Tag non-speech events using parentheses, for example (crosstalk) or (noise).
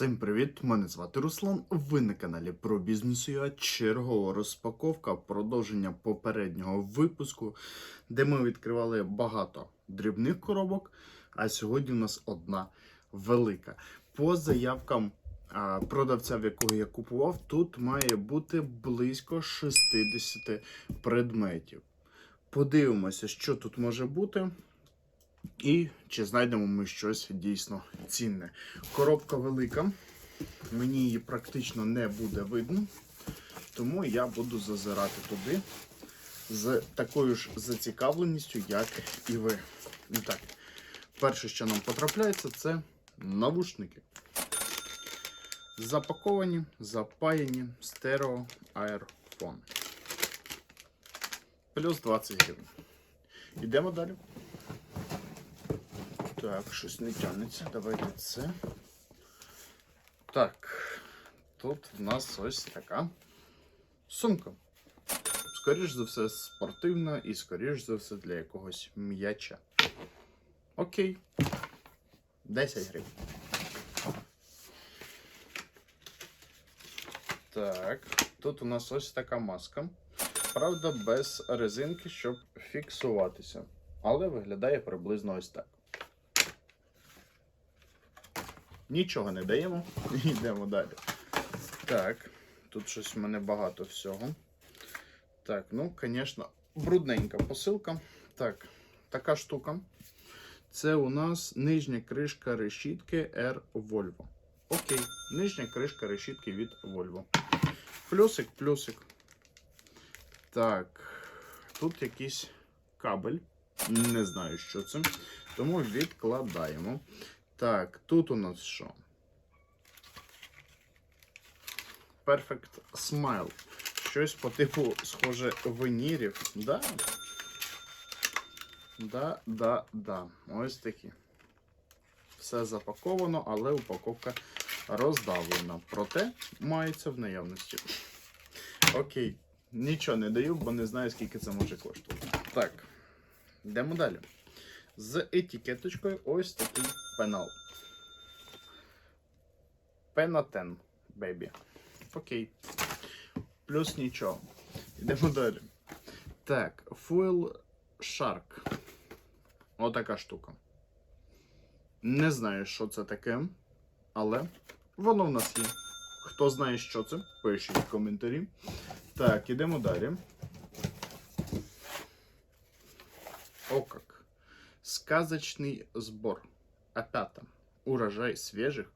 Всім привіт! Мене звати Руслан. Ви на каналі про бізнес чергова розпаковка, продовження попереднього випуску, де ми відкривали багато дрібних коробок. А сьогодні у нас одна велика. По заявкам продавця, в якого я купував, тут має бути близько 60 предметів. Подивимося, що тут може бути. І чи знайдемо ми щось дійсно цінне. Коробка велика, мені її практично не буде видно, тому я буду зазирати туди з такою ж зацікавленістю, як і ви. І так, перше, що нам потрапляється, це навушники. Запаковані, запаяні стерео аерфон. Плюс 20 гривень. Йдемо далі. Так, щось не тягнеться. Давайте це. Так. Тут в нас ось така сумка. Скоріш за все, спортивна і, скоріш за все, для якогось м'яча. Окей. 10 гривень. Так, тут у нас ось така маска. Правда, без резинки, щоб фіксуватися. Але виглядає приблизно ось так. Нічого не даємо. (laughs) Йдемо далі. Так, тут щось в мене багато всього. Так, ну, звісно, брудненька посилка. Так, така штука. Це у нас нижня кришка решітки R Volvo. Окей, нижня кришка решітки від Volvo. Плюсик, плюсик. Так, тут якийсь кабель. Не знаю, що це. Тому відкладаємо. Так, тут у нас що? Perfect Smile. Щось по типу, схоже, винірів. Да? Да, да, да. Ось такі. Все запаковано, але упаковка роздавлена. Проте мається в наявності. Окей. Нічого не даю, бо не знаю, скільки це може коштувати. Так, йдемо далі. З етикеточкою ось такий пенал. Пенатен, бейбі. Окей. Плюс нічого. Йдемо далі. Так, Fuel Shark. Отака штука. Не знаю, що це таке, але воно в нас є. Хто знає, що це, пишіть в коментарі. Так, ідемо далі. О как. Сказочный сбор. Опята. Урожай свежих